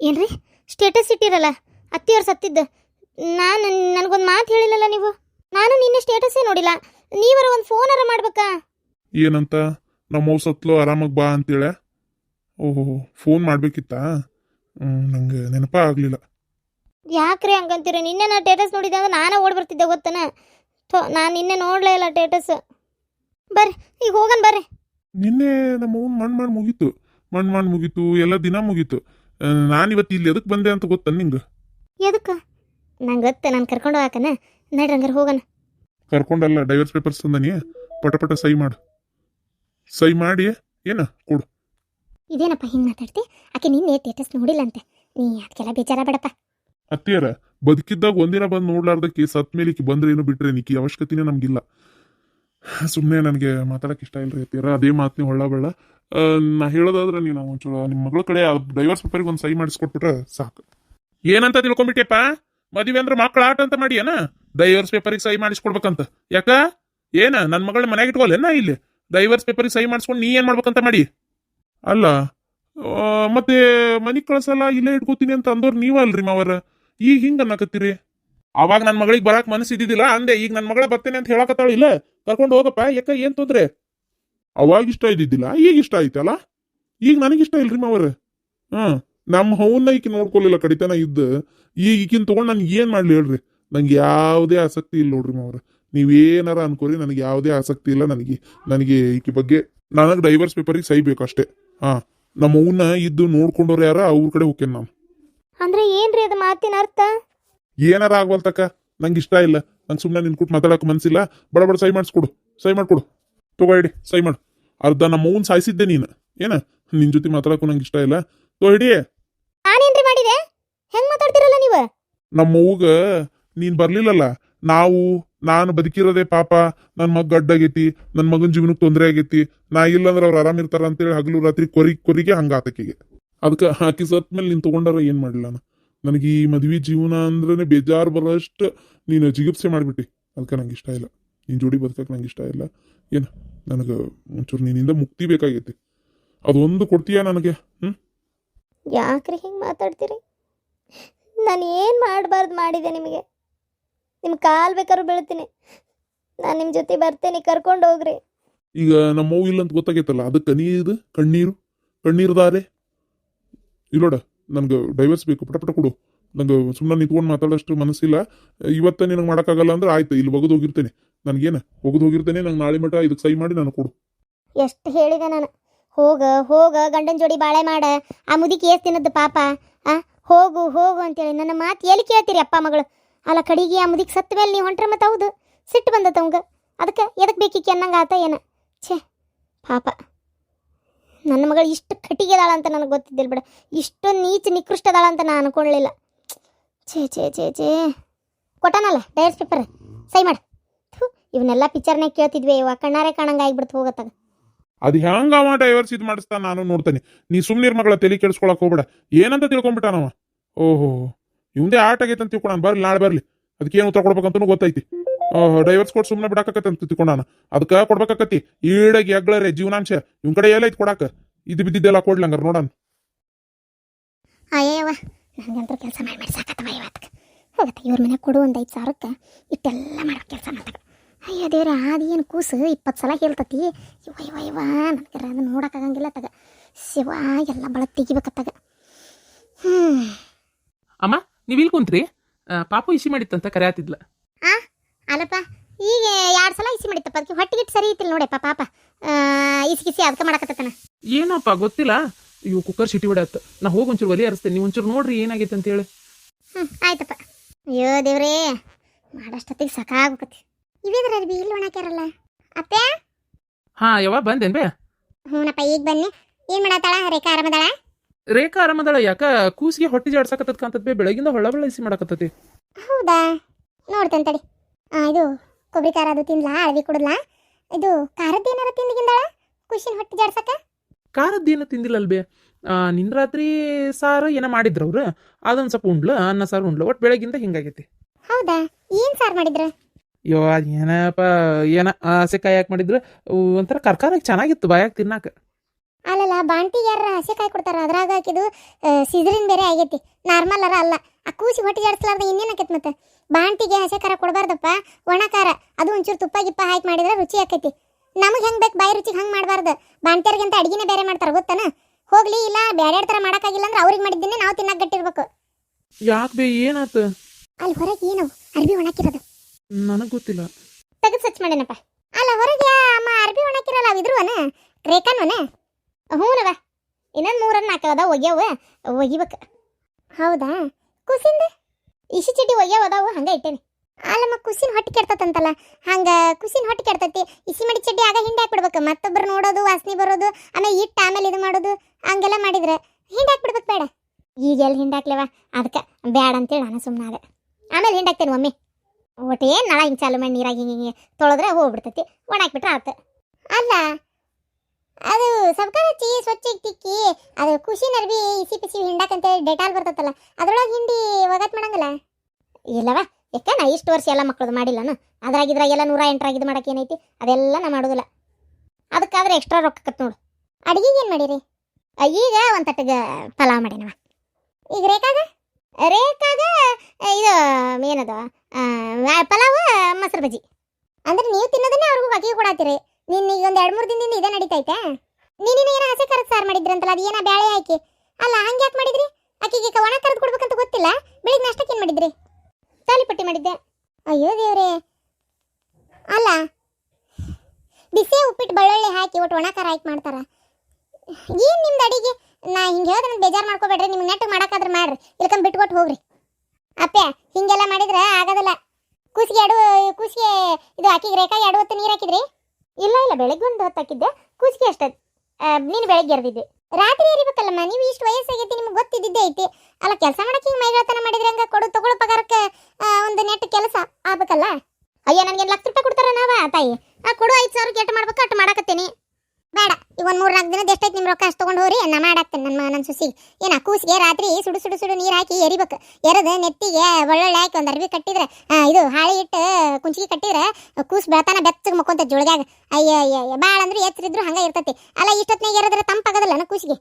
ಏನ್ರಿ? ಸ್ಟೇಟಸ್ ಇಟ್ಟಿರಲ್ಲ ಅತ್ತಿಯವ್ರು ಸತ್ತಿದ್ದು. ನಾನು ನನಗೊಂದು ಮಾತು ಹೇಳಿಲ್ಲಲ್ಲ ನೀವು? ನಾನು ನಿನ್ನೆ ಸ್ಟೇಟಸ್ಸೇ ನೋಡಿಲ್ಲ. ನೀವರ ಒಂದು ಫೋನರ ಮಾಡ್ಬೇಕಾ? ಏನಂತ? ನಮ್ಮ ಸತ್ಲು ಆರಾಮಾಗಿ ಬಾ ಅಂತೇಳ? ಓಹೋ ಫೋನ್ ಮಾಡ್ಬೇಕಿತ್ತಾ? ನಂಗೆ ನೆನಪ ಆಗಲಿಲ್ಲ. ಯಾಕ್ರಿ ಹಂಗಂತೀರಿ? ನಿನ್ನೆ ನಾ ಸ್ಟೇಟಸ್ ನೋಡಿದ್ದೆ ಅಂದ್ರೆ ನಾನೇ ಓಡ್ ಬರ್ತಿದ್ದೆ ಗೊತ್ತನ? ಥೋ ನಾನು ನಿನ್ನೆ ನೋಡಲೇ ಇಲ್ಲ ಸ್ಟೇಟಸ್ ಬರ್ರಿ ಈಗ ಹೋಗನ್ ಬರ್ರಿ. ನಿನ್ನೆ ನಮ್ಮ ಮಣ್ಣು ಮಣ್ಣು ಮಾಡಿ ಮುಗೀತು. ಮಣ್ಣು ಮಣ್ಣು ಮುಗೀತು ಎಲ್ಲ ದಿನ ಮುಗೀತು. ನಾನು ಇವತ್ತು ಇಲ್ಲಿ ಎದಕ್ಕೆ ಬಂದೆ ಅಂತ ಗೊತ್ತ ನಿಂಗೆ? ಎದಕ್ಕೆ? ನಂಗೆ ಗೊತ್ತ ನಾನು ಕರ್ಕೊಂಡು ಹಾಕನ ನಡ್ರಿ ಹಂಗಾರೆ ಹೋಗಣ. ಕರ್ಕೊಂಡಲ್ಲ ಡೈವರ್ಸ್ ಪೇಪರ್ಸ್ ತಂದನಿ. ಪಟ ಪಟ ಸೈ ಮಾಡು. ಸೈ ಮಾಡಿ ಏನ? ಕೊಡು. ಇದೇನಪ್ಪ ಹಿಂಗೆ ಮಾತಾಡ್ತಿ? ಆಕೆ ನಿನ್ನೆ ಸ್ಟೇಟಸ್ ನೋಡಿಲ್ಲ ಅಂತೆ ನೀ ಅದಕ್ಕೆಲ್ಲ ಬೇಜಾರ ಬೇಡಪ್ಪ ಅತ್ತಿಯರ ಬದುಕಿದ್ದಾಗ ಒಂದಿನ ಬಂದು ನೋಡ್ಲಾರ್ದಕ್ಕೆ ಸತ್ ಮೇಲಿಕ್ಕೆ ಬಂದ್ರೆ ಏನು ಬಿಟ್ರೆ ನಿಕ್ಕಿ ಅವಶ್ಯಕತೆನೇ ನಮ್ಗಿಲ್ಲ. ಸುಮ್ಮನೆ ನನಗೆ ಮಾತಾಡೋಕೆ ಇಷ್ಟ ಇಲ್ಲ ಅತ್ತಿಯರ ಅದೇ ಮಾತನ್ನ ಹೊಳ್ಳ ಬೆಳ್ಳ ಆ, ನಾ ಹೇಳೋದಾದ್ರೆ ನೀವು ಒಂಚೂರು ನಿಮ್ಮ ಮಗಳ ಕಡೆ ಡೈವರ್ಸ್ ಪೇಪರ್ಗೆ ಒಂದು ಸೈ ಮಾಡಿಸ್ಕೊಟ್ಬಿಟ್ರೆ ಸಾಕು. ಏನಂತ ತಿಳ್ಕೊಂಬಿಟ್ಟೆಪ್ಪ? ಮದುವೆ ಅಂದ್ರೆ ಮಕ್ಕಳ ಆಟ ಅಂತ ಮಾಡಿ ಏನ? ಡೈವರ್ಸ್ ಪೇಪರಿಗೆ ಸೈ ಮಾಡಿಸ್ಕೊಡ್ಬೇಕಂತ. ಯಾಕ? ಏನ? ನನ್ನ ಮಗಳ ಮನೆಗೆ ಇಟ್ಕೊಲ್ಲೇನ ಇಲ್ಲಿ? ಡೈವರ್ಸ್ ಪೇಪರಿಗೆ ಸೈ ಮಾಡಿಸ್ಕೊಂಡು ನೀ ಏನ್ ಮಾಡ್ಬೇಕಂತ ಮಾಡಿ? ಅಲ್ಲ ಆ, ಮತ್ತೆ ಮನೆ ಕಳ್ಸಲ್ಲ ಇಲ್ಲೇ ಇಟ್ಕೋತೀನಿ ಅಂತ ಅಂದವ್ರು ನೀವಲ್ರಿ ಮಾವರ? ಈಗ ಹಿಂಗ ಅನ್ನಕತ್ತೀರಿ? ಅವಾಗ ನನ್ನ ಮಗಳಿಗೆ ಬರಾಕ್ ಮನಸ್ಸಿದ್ದಿದ್ದಿಲ್ಲ ಅಂದೆ, ಈಗ ನನ್ನ ಮಗಳ ಬರ್ತೇನೆ ಅಂತ ಹೇಳಕತ್ತಾಳ, ಇಲ್ಲ, ಕರ್ಕೊಂಡು ಹೋಗಪ್ಪ, ಯಾಕ, ಏನ್ ತೊಂದ್ರೆ? ಅವಾಗ ಇಷ್ಟ ಇದ್ದಿದ್ದಿಲ್ಲ, ಈಗ ಇಷ್ಟ ಐತಲ್ಲ ಈಗ ನನಗಿಷ್ಟ ಇಲ್ರಿ ಮಾವ್ರ. ಹಾ ನಮ್ಮ ಹೌನ್ನ ಈಕಿ ನೋಡ್ಕೊಲಿಲ್ಲ, ಕಡಿತನ ಇದ್ದ. ಈಗ ಈಕಿನ ತಗೊಂಡ್ ನನ್ಗೆ ಏನ್ ಮಾಡ್ಲಿ ಹೇಳ್ರಿ? ನಂಗೆ ಯಾವುದೇ ಆಸಕ್ತಿ ಇಲ್ಲ ನೋಡ್ರಿ ಮಾವರ. ನೀವೇನಾರ ಅನ್ಕೋರಿ, ನನಗೆ ಯಾವುದೇ ಆಸಕ್ತಿ ಇಲ್ಲ ನನಗೆ. ನನಗೆ ಈಕಿ ಬಗ್ಗೆ, ನನಗೆ ಡೈವರ್ಸ್ ಪೇಪರಿಗೆ ಸಹಿ ಬೇಕು ಅಷ್ಟೇ. ಹಾ ನಮ್ಮ ಅವ್ನ ಇದ್ದು ನೋಡ್ಕೊಂಡವ್ರು ಯಾರ? ಅವ್ರ ಕಡೆ ಹೋಗ್ತೇನೆ ನಾನು. ಅಂದ್ರೆ ಏನ್ರಿ ಅದು ಮಾತಿನ ಅರ್ಥ? ಏನಾರ ಆಗ್ವಲ್ತಕ್ಕ? ನಂಗೆ ಇಷ್ಟ ಇಲ್ಲ. ನಂಗೆ ಸುಮ್ಮನೆ ನಿನ್ ಕೂಟ್ ಮಾತಾಡಕ್ ಮನ್ಸಿಲ್ಲ. ಬಡ ಬಡ ಸೈ ಮಾಡಿಸ್ಕೊಡು. ಸೈ ಮಾಡ್ಕೊಡು. ತಗೋ ಹಿಡಿ ಸೈ ಮಾಡು. ಅರ್ಧ ನಮ್ಮ ಅವ್ವನ್ ಸಾಯಿಸಿದ್ದೆ ನೀನು. ಏನ? ನಿನ್ ಜೊತೆ ಮಾತಾಡಕ್ಕೂ ನಂಗೆ ಇಷ್ಟ ಇಲ್ಲ. ತೋ ಹಿಡಿ. ನಾನೇನ್ರಿ ಮಾಡಿದೆ? ಹೆಂಗ್ ಮಾತಾಡ್ತಿರಲ್ಲ ನೀವು? ನಮ್ಮ ಅವ್ವಗ ನೀನ್ ಬರ್ಲಿಲ್ಲಲ್ಲ. ನಾವು ನಾನು ಬದುಕಿರೋದೆ ಪಾಪ. ನನ್ನ ಮಗ ಗಡ್ಡಾಗೈತಿ ನನ್ನ ಮಗನ ಜೀವನಕ್ಕೆ ತೊಂದರೆ ಆಗೈತಿ. ನಾ ಇಲ್ಲಂದ್ರೆ ಅವ್ರು ಆರಾಮ್ ಇರ್ತಾರ ಅಂತೇಳಿ ಹಗಲು ರಾತ್ರಿ ಕೊರಿ ಕೊರಿಗೆ ಹಂಗಾತಕಿಗೆ ಅದಕ್ಕೆ ಹಾಕಿ ಸತ್ ಮೇಲೆ ನೀನ್ ತಗೊಂಡಾರ ಏನ್ ಮಾಡಿಲ್ಲ ನಾನು? ನನಗೆ ಈ ಮದುವೆ ಜೀವನ ಅಂದ್ರೆ ಬೇಜಾರು ಬರೋಷ್ಟು ನೀನು ಜಿಗುಪ್ಸೆ ಮಾಡಿಬಿಟ್ಟಿ. ಅದಕ್ಕೆ ನಂಗೆ ಇಷ್ಟ ಇಲ್ಲ. ನಿನ್ನ ಜೋಡಿ ಬದುಕಕ್ಕೆ ನಂಗೆ ಇಷ್ಟ ಇಲ್ಲ. ಏನು? ನನಗೆ ಒಂಚೂರು ನಿನ್ನಿಂದ ಮುಕ್ತಿ ಬೇಕಾಗೈತಿ. ಅದೊಂದು ಕೊಡ್ತೀಯಾ ನನಗೆ? ಹ್ಮ್? ಯಾಕ್ರಿ ಹಿಂಗೆ ಮಾತಾಡ್ತೀರಿ? ನಾನು ಏನು ಮಾಡಬಾರ್ದು ಮಾಡಿದೆ ನಿಮಗೆ? ನಿಮ್ಮ ಕಾಲು ಬೇಕಾದ್ರೂ ಬೀಳ್ತೀನಿ. ನಾನು ನಿಮ್ಮ ಜೊತೆ ಬರ್ತೇನೆ ಕರ್ಕೊಂಡು ಹೋಗ್ರಿ. ಈಗ ನಮ್ಮ ಇಲ್ಲ ಅಂತ ಗೊತ್ತಾಗೈತಲ್ಲ ಅದಕ್ಕೆ ನೀರು ಕಣ್ಣೀರು ಕಣ್ಣೀರು? ದಾರೆ ಇಲ್ಲೋಡ. ನನ್ಗೆ ಡೈವರ್ಸ್ ಬೇಕು, ಪಟ ಪಟ ಕೊಡು. ನಂಗೆ ಸುಮ್ಮನೆ ನಿಂತ್ಕೊಂಡು ಮಾತಾಡೋಷ್ಟು ಮನಸ್ಸಿಲ್ಲ. ಇವತ್ತ ನಿನಗೆ ಮಾಡೋಕ್ಕಾಗಲ್ಲ ಅಂದ್ರೆ ಆಯ್ತು, ಇಲ್ಲಿ ಒಗದು ಹೋಗಿರ್ತೇನೆ. ನನಗೇನು? ಒಗದು ಹೋಗಿರ್ತೇನೆ, ನಂಗೆ ನಾಳೆ ಮಟ ಇದಕ್ಕೆ ಸೈ ಮಾಡಿ ನಾನು ಕೊಡು. ಎಷ್ಟು ಹೇಳಿದೆ ನಾನು. ಹೋಗ ಹೋಗ, ಗಂಡನ ಜೋಡಿ ಬಾಳೆ ಮಾಡ. ಆ ಮುದಿಗೆ ಏಸ್ ತಿನ್ನದ್ದು ಪಾಪ. ಆ, ಹೋಗು ಹೋಗು ಅಂತೇಳಿ ನನ್ನ ಮಾತು ಎಲ್ಲಿ ಕೇಳ್ತೀರಿ ಅಪ್ಪ ಮಗಳು? ಅಲ್ಲ, ಕಡಿಗೆ ಆ ಮುದಿಗೆ ಸತ್ತ ಮೇಲೆ ನೀವು ಹೊಂಟ್ರೆ ಮತ್ತೆ ಹೌದು. ಸಿಟ್ಟು ಬಂದ ತಂಗ ಅದಕ್ಕೆ ಎದಕ್ಕೆ ಬೇಕಿಕ್ಕೆ ಅನ್ನಂಗೆ ಆತ ಏನ? ಛೇ, ಪಾಪ. ನನ್ನ ಮಗಳು ಇಷ್ಟು ಕಟ್ಟಿಗೆದಾಳ ಅಂತ ನನಗೆ ಗೊತ್ತಿದ್ದಿಲ್ಲ ಬಿಡ. ಇಷ್ಟು ನೀಚ ನಿಕೃಷ್ಟದಾಳ ಅಂತ ನಾನು ಅನ್ಕೊಳ್ಳಿಲ್ಲ ಛೇ ಛೇ ಛೇ ಛೇ. ಕೊಟ್ಟನಲ್ಲ ಡೈರ್ಸ್ ಪೇಪರ್ ಸೈ ಮಾಡು. ಇವನ್ನೆಲ್ಲ ಪಿಕ್ಚರ್ನಾಗ ಕೇಳ್ತಿದ್ವಿ. ಇವ ಕಣ್ಣಾರೆ ಕಾಣಂಗೆ ಆಗ್ಬಿಡ್ತು ಹೋಗತ್ತಾಗ. ಅದು ಹೆಂಗ ಅವ ಡೈವರ್ಸ್ ಇದು ಮಾಡಿಸ್ತಾ ನಾನು ನೋಡ್ತೇನೆ. ನೀ ಸುಮ್ಮನಿರು ಮಗಳ ತಲೆ ಕೆಡಿಸ್ಕೊಳಕ್ ಹೋಗ್ಬೇಡ. ಏನಂತ ತಿಳ್ಕೊಂಬಿಟ್ಟಾನವ? ಓಹೋ, ಇವಂದೇ ಆಟ ಆಗೈತೆ ಅಂತ ತಿಳ್ಕೊಣ ಬರ್ಲಿ, ನಾಳೆ ಬರ್ಲಿ. ಅದಕ್ಕೆ ಏನು ಉತ್ತರ ಕೊಡ್ಬೇಕಂತನೂ ಗೊತ್ತೈತಿ. ಡೈವರ್ಸ್ ಕೊಟ್ಟು ಸುಮ್ಮನೆ ಬಿಡಾಕತ್ತಂತ ಅಂತ ತಿಳ್ಕೊಂಡಾನ ಅದಕ್ಕೆ ಕೊಡ್ಬೇಕಾಕತಿ ಈಡಾಗಿ ಎಗ್ಳರೆ ಜೀವನಾಂಶ. ಇವ್ ಕಡೆ ಎಲ್ಲ ಐತಿ ಕೊಡಾಕ? ಇದು ಬಿದ್ದಿದ್ದೆಲ್ಲ ಕೊಡ್ಲಂಗಾರ ಹಂಗಾರ ನನಗಂತೂ ಕೆಲಸ ಮಾಡಿ ಮಾಡಿ ಸಾಕತ್ತವ ಇವತ್ತು. ಹೋಗತ್ತೆ ಇವ್ರ ಮನೆ ಕೊಡು ಒಂದು ಐದು ಸಾವಿರಕ್ಕೆ. ಇಟ್ಟೆಲ್ಲ ಮಾಡೋ ಕೆಲಸ ಮಾಡ್ತಾಗ ಅಯ್ಯೋ ದೇವ್ರ ಅದೇನು ಕೂಸು? ಇಪ್ಪತ್ತು ಸಲ ಹೇಳ್ತತಿ. ಇವ ಇವ ಇವ ನನಗೆ ಅದು ನೋಡೋಕ್ಕಾಗಂಗಿಲ್ಲ ತಗ. ಶಿವ ಎಲ್ಲ ಬಳ ತೆಗಿಬೇಕತ್ತಾಗ. ಹ್ಞೂ ಅಮ್ಮ ನೀವು ಇಲ್ಲಿ ಕುಂತ್ರಿ. ಪಾಪು ಇಸಿ ಮಾಡಿತ್ತಂತ ಕರೆಯತ್ತಿದ್ಲ ಆ? ಅಲ್ಲಪ್ಪ ಈಗ ಎರಡು ಸಲ ಇಸಿ ಮಾಡಿತ್ತಪ್ಪ ಅದಕ್ಕೆ ಹೊಟ್ಟಿಗಿಟ್ಟು ಸರಿ ಇತ್ತಿಲ್ಲ ನೋಡಪ್ಪ ಪಾಪ. ಇಸಿ ಕಿಸಿ ಅದಕ್ಕೆ ಮಾಡಕತ್ತನ ಏನಪ್ಪ ಗೊತ್ತಿಲ್ಲ? ಇವು ಕುಕ್ಕರ್ ಸಿಟಿ ಬಿಡತ್ತ ನಾ ಹೋಗಿ ಒಂಚೂರು ಒಲಿ ಹರಿಸ್ತೇನೆ. ನೀವು ಒಂಚೂರು ನೋಡ್ರಿ ಏನಾಗೈತೆ ಅಂತ ಹೇಳಿ. ಹ್ಞೂ ಆಯ್ತಪ್ಪ. ಅಯ್ಯೋ ದೇವ್ರೇ ಮಾಡಷ್ಟೊತ್ತಿಗೆ ಸಾಕಾಗ್ಬೇಕತಿ ಇವೇದ್ರ ಅರ್ಬಿ? ಇಲ್ಲಿ ಒಣಕ್ಯಾರಲ್ಲ ಅತ್ತೆ? ಹಾ ಯಾವ ಬಂದೇನ್ ಬೇ? ಹ್ಞೂನಪ್ಪ ಈಗ ಬನ್ನಿ. ಏನು ಮಾಡತ್ತಾಳ? ರೇಖಾ ಆರಾಮದಾಳ? ರೇಖಾ ಆರಾಮದಳ ಯಾಕ? ಕೂಸಿಗೆ ಹೊಟ್ಟೆ ಜಾಡ್ಸಕತ್ತದ ಕಾಂತದ ಬೇ ಬೆಳಗಿಂದ ಹೊಳ್ಳ ಇಸಿ ಮಾಡಕತ್ತತಿ. ಹೌದಾ? ನೋಡ್ತೇನೆ ತಡಿ. ಇದು ಕೊಬ್ಬರಿ ಖಾರ ಅದು ತಿನ್ಲಾ ಅಳವಿ ಕುಡಲಾ. ಇದು ಖಾರದ್ದು ಏನಾರ ತಿಂದಿಗಿಂದಾಳ? ಖುಷಿನ ಹೊಟ್ಟೆ ಜಾಡ್ಸಕ್ಕ ಖಾರದ್ದೇನು ತಿಂದಿಲ್ಲ ಬೇ ಆ, ನಿನ್ ರಾತ್ರಿ ಸಾರು ಏನೋ ಮಾಡಿದ್ರು ಅವ್ರು. ಅದೊಂದು ಸ್ವಲ್ಪ ಉಂಡ್ಲು ಅನ್ನ ಸಾರು ಉಂಡ್ಲು. ಒಟ್ಟು ಬೆಳಗಿಂದ ಹಿಂಗಾಗೈತಿ. ಹೌದಾ? ಏನು ಸಾರು ಮಾಡಿದ್ರು? ಅಯ್ಯೋ ಅದ್ ಏನಪ್ಪ ಏನ ಹಸೆಕಾಯಿ ಯಾಕೆ ಮಾಡಿದ್ರು? ಒಂಥರ ಕರ್ಕಾರ ಚೆನ್ನಾಗಿತ್ತು ಬಾಯಾಗ ತಿನ್ನಾಕ. ಅಲ್ಲಲ್ಲ ಬಾಂಟಿಗೆ ಯಾರ ಹಸೆ ಕಾಯಿ ಕೊಡ್ತಾರ? ಅದ್ರಾಗ ಹಾಕಿದು ಸಿಜರಿನ್ ಬೇರೆ ಆಗೈತಿ. ನಾರ್ಮಲ್ ಅರ ಅಲ್ಲ. ಆ ಕೂಸಿ ಹೊಟ್ಟೆ ಜಾಡಿಸ್ಲಾರ್ದ ಇನ್ನೇನ್ ಆಕೈತಿ ಮತ್ತೆ? ಬಾಂಟಿಗೆ ಹಸೆ ಖಾರ ಕೊಡಬಾರ್ದಪ್ಪ ಒಣ ಖಾರ. ಅದು ಒಂಚೂರು ತುಪ್ಪ ಗಿಪ್ಪ ಹಾಕಿ ಮಾಡಿದ್ರೆ ರುಚಿ ಆಕೈತಿ. ನಮಗೆ ಹೆಂಗ್ ಬೇಕು ಬಾಯಿ ರುಚಿಗೆ ಹಂಗೆ ಮಾಡಬಾರ್ದು. ಬಾಣ್ತಿಯರಿಗಂತ ಅಡಿಗೆನೇ ಬೇರೆ ಮಾಡ್ತಾರೆ ಗೊತ್ತಾನ? ಹೋಗ್ಲಿ ಇಲ್ಲ ಬೇರೆ ಥರ ಮಾಡೋಕ್ಕಾಗಿಲ್ಲ ಅಂದ್ರೆ ಅವ್ರಿಗೆ ಮಾಡಿದ್ದೀನಿ ನಾವು ತಿನ್ನಕ್ಕೆ ಗಟ್ಟಿರ್ಬೇಕು. ಯಾಕೆ ಬೇ ಏನಾತ? ಅಲ್ಲಿ ಹೊರಗೆ ಏನು ಅರ್ಬಿ ಒಣಕಿರೋದು ನನಗೆ ಗೊತ್ತಿಲ್ಲ. ತೆಗೆದು ಸ್ವಚ್ಛ ಮಾಡೇನಪ್ಪ. ಅಲ್ಲ ಹೊರಗೆ ಅಮ್ಮ ಅರ್ಬಿ ಒಣಕಿರಲ್ಲ ಅವಿದ್ರುವನ ರೇಖಾನ್ವನ ಹ್ಞೂನವ ಇನ್ನೊಂದು ಮೂರನ್ನು ನಾಲ್ಕು ಒಗ್ಯಾವ ಒಗಿಬೇಕು. ಹೌದಾ? ಕುಸಿಂದ? ಇಶಿ ಚೀಟಿ ಒಗ್ಯಾವ ಅದಾವು ಹಂಗೆ ಇಟ್ಟೇನಿ. ಅಲ್ಲಮ್ಮ, ಕುಸಿನ ಹೊಟ್ಟೆ ಕೆಡ್ತತಂತಲ್ಲ ಹಂಗ ಕುಸಿನ ಹೊಟ್ಟೆ ಕೆಡ್ತತಿ, ಇಸಿ ಮಡಿ ಚಡ್ಡಿ ಆಗ ಹಿಂಡಿ ಹಾಕ್ಬಿಡ್ಬೇಕು. ಮತ್ತೊಬ್ರು ನೋಡೋದು, ವಾಸನೆ ಬರೋದು, ಆಮೇಲೆ ಇಟ್ಟು ಆಮೇಲೆ ಇದು ಮಾಡೋದು, ಹಂಗೆಲ್ಲ ಮಾಡಿದ್ರೆ ಹಿಂಡಿ ಹಾಕ್ಬಿಡ್ಬೇಕು ಬೇಡ. ಈಗ ಎಲ್ಲಿ ಹಿಂಡಿ ಹಾಕ್ಲೇವ? ಅದಕ್ಕೆ ಬೇಡ ಅಂತೇಳಿ ನಾನು ಸುಮ್ಮನೆ ಅದೇ ಆಮೇಲೆ ಹಿಂಡಿ ಹಾಕ್ತೇನೆ ಒಮ್ಮೆ. ಒಟ್ಟು ಏನು ನಳ ಹಿಂಗೆ ಚಾಲು ಮಾಡಿ ನೀರಾಗಿ ಹಿಂಗೆ ಹಿಂಗೆ ತೊಳೆದ್ರೆ ಹೋಗ್ಬಿಡ್ತೈತಿ, ಒಣಾಕ್ಬಿಟ್ರೆ ಆತ. ಅಲ್ಲ ಅದು ಸಬ್ಕಾರ ಹಚ್ಚಿ ಸ್ವಚ್ಛ ತಿಕ್ಕಿ ಅದು ಖುಷಿ ನರ್ಬಿ ಇಸಿ ಪಿಸಿ ಹಿಂಡಾಕಂತ ಡೆಟಾಲ್ ಬರ್ತೈತಲ್ಲ ಅದ್ರೊಳಗೆ ಹಿಂಡಿ ಒಗತ್ ಮಾಡಂಗಿಲ್ಲ? ಇಲ್ಲವ ಯಾಕೆ ನಾ ಇಷ್ಟು ವರ್ಷ ಎಲ್ಲ ಮಕ್ಳದ್ದು ಮಾಡಿಲ್ಲನ? ಅದ್ರಾಗ ಇದ್ರಾಗೆಲ್ಲ ನೂರ ಎಂಟರಾಗಿದ್ದು ಮಾಡಕ್ಕೆ ಏನೈತಿ? ಅದೆಲ್ಲ ನಾ ಮಾಡೋದಿಲ್ಲ. ಅದಕ್ಕಾದ್ರೆ ಎಕ್ಸ್ಟ್ರಾ ರೊಕ್ಕ ಕತ್ ನೋಡು. ಅಡಿಗೆಗೆ ಏನು ಮಾಡಿರಿ? ಈಗ ಒಂದು ತಟ್ಟಿಗೆ ಪಲಾವ್ ಮಾಡೇನವ. ಈಗ ರೇಖಾಗ? ರೇಖಾಗ ಇದು ಏನದು ಪಲಾವ್ ಮೊಸರು ಬಜ್ಜಿ. ಅಂದ್ರೆ ನೀವು ತಿನ್ನೋದನ್ನೇ ಅವ್ರಿಗೂ ಬಗೆ ಕೊಡಾತಿರಿ? ನಿನ್ನ ಈಗ ಒಂದು ಎರಡು ಮೂರು ದಿನದಿಂದ ಇದೇ ನಡೀತೈತೆ. ನೀನೇನ ಏನೋ ಹಸೆ ಕರೆದು ಸಾರು ಮಾಡಿದ್ರಂತಲ್ಲ, ಅದು ಏನೋ ಬ್ಯಾಳೆ ಹಾಕಿ ಅಲ್ಲ, ಹಂಗೆ ಯಾಕೆ ಮಾಡಿದ್ರಿ? ಅಕ್ಕಿಗೆ ಈಗ ಒಣ ಕರೆದು ಕೊಡ್ಬೇಕಂತ ಗೊತ್ತಿಲ್ಲ. ಬೆಳಿಗ್ಗೆ ನಾಷ್ಟಕ್ಕೆ ಏನು ಮಾಡಿದ್ರಿ? ತಾಲಿಪಟ್ಟಿ ಮಾಡಿದ್ದೆ. ಅಯ್ಯೋ ದೇವ್ರೇ. ಅಲ್ಲ, ಬಿಸಿ ಉಪ್ಪಿಟ್ಟು ಬೆಳ್ಳುಳ್ಳಿ ಹಾಕಿ ಒಟ್ಟು ಒಣ ಕರ ಹಾಕಿ ಮಾಡ್ತಾರ. ಏನು ನಿಮ್ದು ಅಡಿಗೆ? ನಾ ಹಿಂಗೆ ಹೇಳಿದ್ರೆ ಬೇಜಾರು ಮಾಡ್ಕೋಬೇಡ್ರಿ, ನಿಮ್ಗೆ ನೆಟ್ಟಿಗೆ ಮಾಡೋಕ್ಕಾದ್ರೆ ಮಾಡ್ರಿ. ಇಲ್ಕೊಂಡ್ ಬಿಟ್ಕೊಟ್ಟು ಹೋಗ್ರಿ. ಅಪ್ಪೆ, ಹಿಂಗೆಲ್ಲ ಮಾಡಿದ್ರೆ ಆಗೋದಿಲ್ಲ. ಕೂಸಿಗೆ ಎರಡು ಕೂಸಿಗೆ ಇದು ಹಾಕಿಗೆ ರೇಖಾ ಎರಡು ಹೊತ್ತು ನೀರು ಹಾಕಿದ್ರಿ? ಇಲ್ಲ ಇಲ್ಲ, ಬೆಳಗ್ಗೆ ಒಂದು ಹೊತ್ತಾಕಿದ್ದೆ ಹಾಕಿದ್ದೆ. ಅಷ್ಟೇ. ನೀನು ಬೆಳಗ್ಗೆ ಎರ್ದಿದ್ದೆ. ರಾತ್ರಿ ಎರಿಬೇಕಲ್ಲಮ್ಮ, ನೀವು ಇಷ್ಟು ವಯಸ್ಸಾಗೈತಿ, ನಿಮ್ಗೆ ಗೊತ್ತಿದ್ದಿದ್ದೇ ಐತಿ. ಅಲ್ಲ, ಕೆಲಸ ಮಾಡಕ್ಕೆ ಹಿಂಗೆ ಮೈಗಳತನ ಮಾಡಿದ್ರೆ ಹಂಗೆ? ಕೊಡು ತಗೊಳ್ಳೋ ಪಗಾರಕ್ಕೆ ಒಂದು ನೆಟ್ ಕೆಲಸ ಆಗ್ಬೇಕಲ್ಲ? ಅಯ್ಯೋ, ನನಗೆ ಲಕ್ಷ ರೂಪಾಯಿ ಕೊಡ್ತಾರ ನಾವ, ತಾಯಿ? ಆ, ಕೊಡು ಐದು ಸಾವಿರ ಎಟ್ಟು ಮಾಡ್ಬೇಕು ಅಟ್ಟು ಮಾಡಕತ್ತೀನಿ. ಒಂದು ಮೂರು ನಾಲ್ಕು ದಿನದ ಎಷ್ಟೈತಿ ನಿಮ್ಮ ರೊಕ್ಕ ಅಷ್ಟು ಹೋಗ್ರಿ, ನಾ ಮಾಡಾಕ್ತೇನೆ ನನ್ನ ನನ್ನ ಸುಸಿ ಏನ ಕೂಸಿಗೆ ರಾತ್ರಿ ಸುಡು ಸುಡು ಸುಡು ನೀರು ಹಾಕಿ ಎರಿಬೇಕು. ಎರೆದು ನೆತ್ತಿಗೆ ಒಳ್ಳೊಳ್ಳೆ ಹಾಕಿ ಒಂದು ಅರ್ಬಿ ಕಟ್ಟಿದ್ರೆ ಇದು ಹಾಳಿ ಇಟ್ಟು ಕುಂಚಿಗೆ ಕಟ್ಟಿದ್ರೆ, ಕೂಸ್ ಬೆಳತಾನ ಬೆಚ್ಚಗೆ ಮಕ್ಕೊಂತ ಜೋಳಗ್ಯಾಗ. ಅಯ್ಯ ಅಯ್ಯ ಭಾಳ ಅಂದ್ರೆ ಎತ್ತರಿದ್ರು ಹಂಗೆ ಇರ್ತೈತಿ. ಅಲ್ಲ ಇಷ್ಟೊತ್ತಿನಾಗ ಎರದ್ರೆ ತಂಪಾಗದಲ್ಲ ನಾ ಕೂಸಿಗೆ?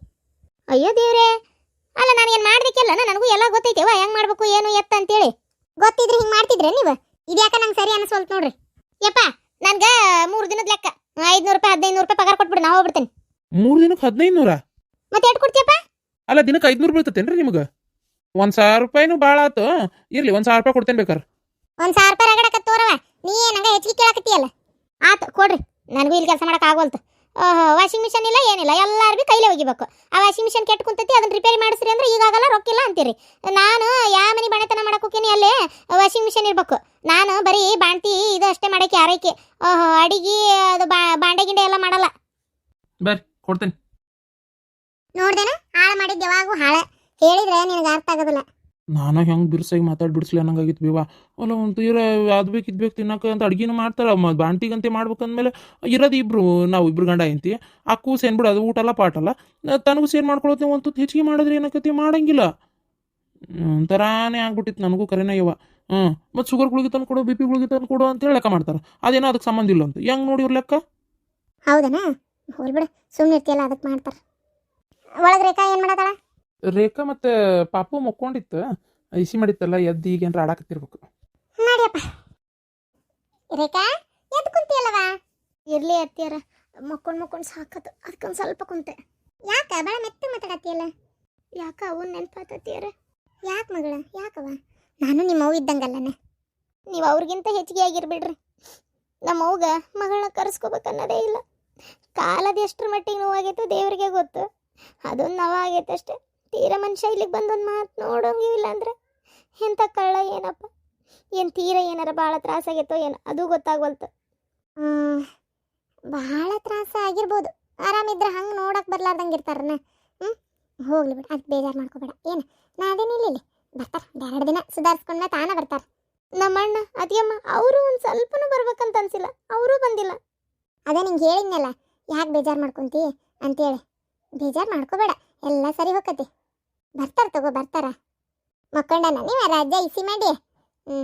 ಅಯ್ಯೋ ದೇವ್ರೆ! ಅಲ್ಲ, ನಾನು ಏನು ಮಾಡ್ಬೇಕಿಲ್ಲ ನನಗೂ ಎಲ್ಲ ಗೊತ್ತೈತೆವ ಹೆಂಗ್ ಮಾಡಬೇಕು, ಏನು, ಎತ್ತ ಅಂತೇಳಿ. ಗೊತ್ತಿದ್ರೆ ಹಿಂಗೆ ಮಾಡ್ತಿದ್ರೆ ನೀವು? ಇದ್ಯಾಕ ನಂಗೆ ಸರಿ ಅನಿಸ್ವಲ್ತು ನೋಡ್ರಿ. ಯಪ್ಪ, ನನ್ಗೆ ಮೂರು ದಿನದ ಲೆಕ್ಕ. ಐದ್ನೂರು ರೂಪಾಯಿ ಹದಿನೈದು ರೂಪಾಯಿ ಪಗಾರ ಕೊಟ್ಬಿಡು ನಾ ಹೋಗ್ಬಿಡ್ತೇನೆ. ಮೂರು ದಿನಕ್ಕೆ ಹದಿನೈದು ನೂರ ಮತ್ತೆ ಎಷ್ಟು ಕೊಡ್ತೀಯಪ್ಪ? ಅಲ್ಲ ದಿನಕ್ಕೆ ಐದ್ನೂರು ಬೀಳ್ತತೇನ್ರಿ ನಿಮಗೆ? ಒಂದು ಸಾವಿರ ರೂಪಾಯಿನೂ ಭಾಳ ಆತು. ಇರ್ಲಿ ಒಂದು ಸಾವಿರ ರೂಪಾಯಿ ಕೊಡ್ತೇನೆ ಬೇಕಾರೆ. ಒಂದ್ ಸಾವಿರ ರೂಪಾಯಿ ರಗಡಕ ತೋರವ. ನೀ ನಂಗೆ ಹೆಚ್ಚಿಗೆ ಕೇಳಕತ್ತೀಯಲ್ಲ. ಆತು ಕೊಡ್ರಿ. ನನಗೂ ಇಲ್ಲಿ ಕೆಲಸ ಮಾಡಕ್ ಆಗೋಲ್ತು. ವಾಷಿಂಗ್ ಮಿಷನ್ ಇಲ್ಲ ಏನಿಲ್ಲ ಎಲ್ಲಾರು ಬಿ ಕೈಲೇ ಒಗಿಬೇಕು. ಆ ವಾಷಿಂಗ್ ಮಿಷನ್ ಕೆಟ್ಟು ಕುಂತೈತಿ ಅದನ್ನ ರಿಪೇರಿ ಮಾಡಿಸ್ರಿ ಅಂದ್ರೆ ಈಗಾಗಲ್ಲ ರೊಕ್ಕಿಲ್ಲ ಅಂತೀರಿ. ನಾನು ಯಾವ ಮನೆ ಬಣತನ ಮಾಡಕ್ಕೆ ಹೋಗ್ತೀನಿ ಅಲ್ಲೇ ವಾಷಿಂಗ್ ಮಿಷನ್ ಇರಬೇಕು. ನಾನು ಬರೀ ಬಾಣ್ತಿ ಇದು ಅಷ್ಟೇ ಮಾಡಕ್ಕೆ ಆರೈಕೆ ಓಹೋ ಅಡಿಗೆ ಅದು ಬಾಂಡೆ ಗಿಂಡೆ ಎಲ್ಲ ಮಾಡಲ್ಲ. ಬರ್ರಿ ಕೊಡ್ತೇನೆ. ನೋಡ್ದೇನ? ಹಾಳು ಮಾಡಿದ್ದು ಯಾವಾಗೂ ಹಾಳೆ. ಹೇಳಿದ್ರೆ ನಿನಗೆ ಅರ್ಥ ಆಗೋದಿಲ್ಲ. ನಾನು ಹೆಂಗೆ ಬಿರ್ಸಾಗಿ ಮಾತಾಡಿ ಬಿಡಿಸ್ಲಿ ಅನ್ನಂಗಾಗಿತ್ತು ಬೇವ ಅಲ್ಲ, ಒಂದು ತೀರ ಅದು ಬೇಕು ಇದು ಬೇಕು ತಿನ್ನಕ್ಕೆ ಅಂತ ಅಡ್ಗಿನೂ ಮಾಡ್ತಾರೆ. ಬಾಂಟಿಗಂತೆ ಮಾಡ್ಬೇಕಂದ್ಮೇಲೆ ಇರೋದು ಇಬ್ರು, ನಾವು ಇಬ್ರು ಗಂಡ ಐತಿ ಆ ಸೇನ್ ಬಿಡು ಅದು ಊಟ ಎಲ್ಲ ಪಾಟಲ್ಲ ತನಗೂ ಸೇನ್ ಮಾಡ್ಕೊಳತ್ತೆ ಒಂದು ತುತ್ತು ಹೆಚ್ಚಿಗೆ ಮಾಡಿದ್ರೆ ಏನಕ್ಕತಿ ಮಾಡಂಗಿಲ್ಲ. ಒಂಥರಾನೇ ಆಗ್ಬಿಟ್ಟಿತ್ತು ನನಗೂ ಕರೆನ ಇವ ಹ್ಞೂ ಮತ್ತು ಶುಗರ್ ಗುಳಿಗೆ ತಂದು ಕೊಡು ಬಿ ಪಿ ಗುಳಿಗೆ ತಂದು ಕೊಡು ಅಂತೇಳಿ ಲೆಕ್ಕ ಮಾಡ್ತಾರೆ. ಅದೇನೋ ಅದಕ್ಕೆ ಸಂಬಂಧ ಇಲ್ಲ ಅಂತ. ಹೆಂಗೆ ನೋಡಿ ಲೆಕ್ಕ? ಹೌದನಾ? ಹೋಗ್ಬಿಡ. ಸುಮ್ಮನೆ ಅದಕ್ಕೆ ಮಾಡ್ತಾರೆ. ಒಳಗೆ ರೇಖಾ ಏನು ಮಾಡತ್ತಾಳ? ರೇಖಾ ಮತ್ತು ಪಾಪು ಮಕ್ಕೊಂಡಿತ್ತು. ಇಸಿ ಮಾಡಿತ್ತಲ್ಲ, ಎದ್ದು ಈಗ ಏನಾರ ಆಡಾಕತ್ತಿರ್ಬೇಕು. ನಡಿಯಪ್ಪ ರೇಖಾ, ಎದ್ದು ಕುಂತಿಯಲ್ಲವ ಇರ್ಲಿ ಅತ್ತಿಯರ, ಮಕ್ಕೊಂಡು ಮಕ್ಕೊಂಡು ಸಾಕತ್ತು ಅದಕ್ಕೊಂದು ಸ್ವಲ್ಪ ಕುಂತೆ. ಯಾಕ ಭಾಳ ಮೆತ್ತ ಮಾತಾಡತ್ತಿಯಲ್ಲ? ಯಾಕ ಅವನ್ ನೆನಪಾತತ್ತಿಯರ? ಯಾಕೆ ಮಗಳ? ಯಾಕವ ನಾನು ನಿಮ್ಮ ಅವ್ವ ಇದ್ದಂಗಲ್ಲನೆ? ನೀವು ಅವ್ರಿಗಿಂತ ಹೆಚ್ಚಿಗೆ ಆಗಿರ್ಬಿಡ್ರಿ. ನಮ್ಮ ಅವ್ಗ ಮಗಳನ್ನ ಕರೆಸ್ಕೋಬೇಕನ್ನೋದೇ ಇಲ್ಲ. ಕಾಲದ ಎಷ್ಟರ ಮಟ್ಟಿಗೆ ನೋವಾಗೈತೋ ದೇವರಿಗೆ ಗೊತ್ತು. ಅದೊಂದು ನೋವಾಗೈತೆ ಅಷ್ಟೇ ತೀರ ಮನುಷ್ಯ ಇಲ್ಲಿಗೆ ಬಂದೊಂದು ಮಾತು ನೋಡೋಂಗೂ ಇಲ್ಲ ಅಂದ್ರೆ? ಎಂಥ ಕಳ್ಳ ಏನಪ್ಪ? ಏನು ತೀರ ಏನಾರ ಭಾಳ ತ್ರಾಸಾಗೈತೋ ಏನು ಅದು ಗೊತ್ತಾಗ್ವಲ್ತು. ಭಾಳ ತ್ರಾಸ ಆಗಿರ್ಬೋದು. ಆರಾಮಿದ್ರೆ ಹಂಗೆ ನೋಡಕ್ಕೆ ಬರ್ಲಾರ್ದಂಗೆ ಇರ್ತಾರನ ಹ್ಞೂ ಹೋಗ್ಲಿ ಬಿಡು ಅದು ಬೇಜಾರು ಮಾಡ್ಕೋಬೇಡ. ಏನು ನಾ ಅದೇನಿಲ್ಲ ಇಲ್ಲಿ? ಬರ್ತಾರೆ ಎರಡು ದಿನ ಸುಧಾರಿಸ್ಕೊಂಡ್ಮೇಲೆ ತಾನೇ ಬರ್ತಾರೆ. ನಮ್ಮ ಅಣ್ಣ ಅದಿಯಮ್ಮ ಅವರು ಒಂದು ಸ್ವಲ್ಪನೂ ಬರ್ಬೇಕಂತ ಅನ್ಸಿಲ್ಲ. ಅವರೂ ಬಂದಿಲ್ಲ. ಅದೇ ನಿಂಗೆ ಹೇಳಿದ್ನಲ್ಲ ಯಾಕೆ ಬೇಜಾರು ಮಾಡ್ಕೊಂತಿ? ಅಂತೇಳಿ. ಬೇಜಾರು ಮಾಡ್ಕೋಬೇಡ ಎಲ್ಲ ಸರಿ ಹೋಗತಿ ಬರ್ತಾರೆ ತಗೋ, ಬರ್ತಾರ. ಮಕ್ಕಂಡ ನೀವ ರಾಜ್ಯ ಇಸಿ ಮಾಡಿ. ಹ್ಞೂ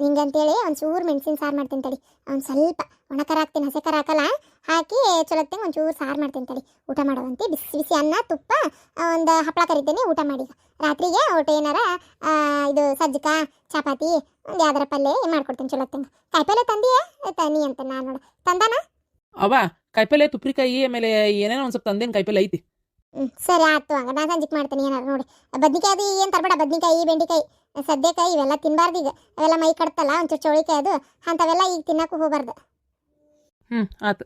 ನಿಂಗಂತೇಳಿ ಒಂದು ಚೂರು ಮೆಣಸಿನ ಸಾರು ಮಾಡ್ತೀನಿ ತಡಿ. ಒಂದು ಸ್ವಲ್ಪ ಒಣಕರ ಹಾಕ್ತೀನಿ, ಹಸೆಕರ ಹಾಕಲ್ಲ? ಹಾಕಿ ಚಲೋತ್ತಂಗೆ ಒಂದು ಚೂರು ಸಾರು ಮಾಡ್ತೀನಿ ತಡಿ. ಊಟ ಮಾಡೋವಂತೆ ಬಿಸಿ ಬಿಸಿ ಅನ್ನ, ತುಪ್ಪ ಒಂದು ಹಪ್ಪಳ ಕರಿತೀನಿ ಊಟ ಮಾಡಿ. ರಾತ್ರಿಗೆ ಊಟ ಏನಾರ ಇದು ಸಜ್ಜಕ, ಚಪಾತಿ, ಒಂದು ಯಾವ್ದಾರ ಪಲ್ಯ ಮಾಡ್ಕೊಡ್ತೀನಿ ಚಲೋತ್ತಂಗೆ. ಕಾಯಿಪಲ್ಲೆ ತಂದಿಯೇ? ತನಿ ಅಂತ ನಾನು ನೋಡು. ತಂದಾನ? ಅವ ಕಾಯಿಪಲ್ಲೆ ತುಪ್ರಿಕಾಯಿ, ಆಮೇಲೆ ಏನೇನೋ ಒಂದು ಸ್ವಲ್ಪ ತಂದೇನು ಕಾಯಿಪಲ್ಲೆ ಐತಿ. ಹ್ಞೂ ಸರಿ, ಆಯ್ತು ಹಂಗ. ನಾನು ಸಂಜಿಕ್ ಮಾಡ್ತೀನಿ ಏನಾರು ನೋಡಿ. ಬದ್ನಿಕಾಯಿ ಅದು ಏನು ತರಬೇಡ, ಬದ್ನಿಕಾಯಿ, ಬೆಂಡಿಕಾಯಿ ಸದ್ಯಕಾಯಿ ಇವೆಲ್ಲ ತಿನ್ನಬಾರ್ದು ಈಗ. ಅವೆಲ್ಲ ಮೈ ಕಡ್ತಲ್ಲ ಒಂಚೂರು ಚೌಳಿಕಾಯಿ ಅದು, ಅಂಥವೆಲ್ಲ ಈಗ ತಿನ್ನಕ್ಕೂ ಹೋಗಬಾರ್ದು. ಹ್ಞೂ ಆತು